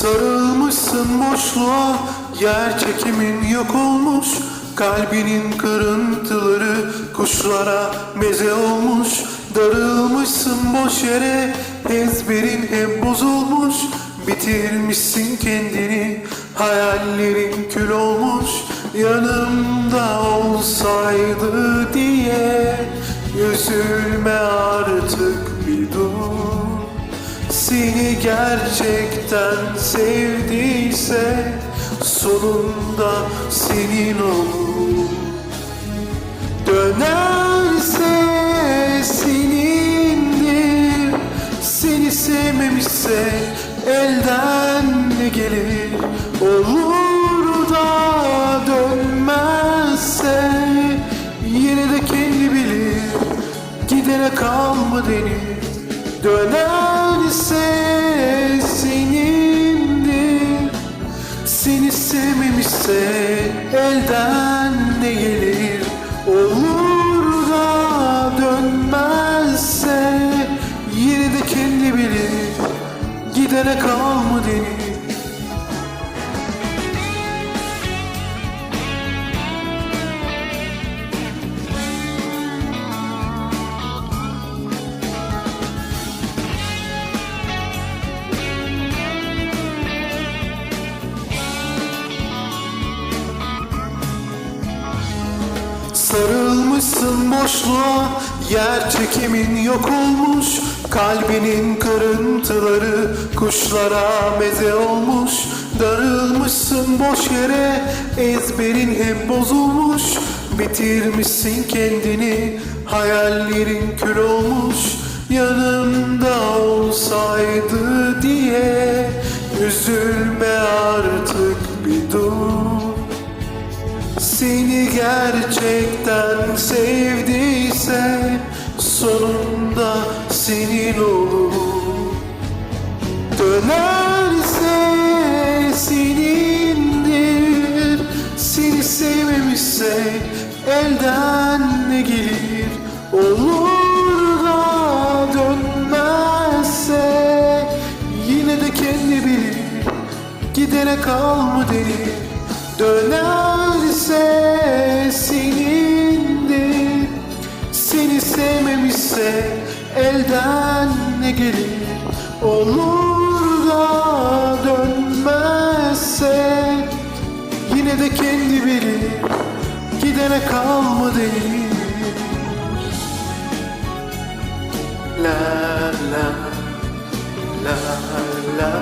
Sarılmışsın boşluğa Yer çekimin yok olmuş. Kalbinin kırıntıları Kuşlara meze olmuş. Darılmışsın boş yere Ezberin hep bozulmuş. Bitirmişsin kendini Hayallerin kül olmuş. Yanımda olsaydı diye Üzülme artık seni gerçekten sevdiyse sonunda senin olur. Dönerse senindir Seni sevmemişse elden ne gelir? Olur da dönmezse yine de kendi bilir Gidene kalma denir. Dönerse elden ne gelir Olur da dönmezse Yine de kendi bilir. Gidene kalma denir Sarılmışsın boşluğa. Yer çekimin yok olmuş Kalbinin kırıntıları Kuşlara meze olmuş. Darılmışsın boş yere Ezberin hep bozulmuş. Bitirmişsin kendini Hayallerin kül olmuş. Yanımda olsaydı diye Üzülme artık bir dur seni gerçekten sevdiyse sonunda senin olur. Dönerse senindir. Seni sevmemişse elden ne gelir? Olur da dönmezse yine de kendi bilir. Gidene kalma denir Senindir. Seni sevmemişse elden ne gelir? Olur da dönmezse Yine de kendi bilir Gidene kalma denir La la La la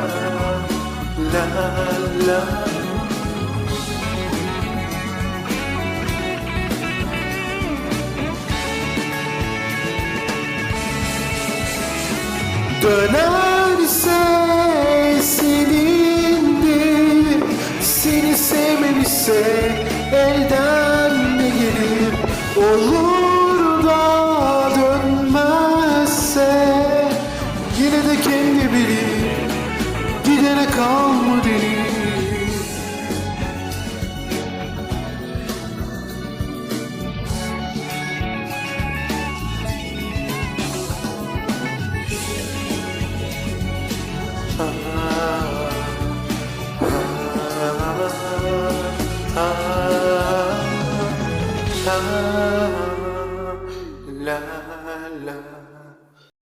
La la Dönerse senindir. Seni sevmemişse elden ne gelir. Olur la la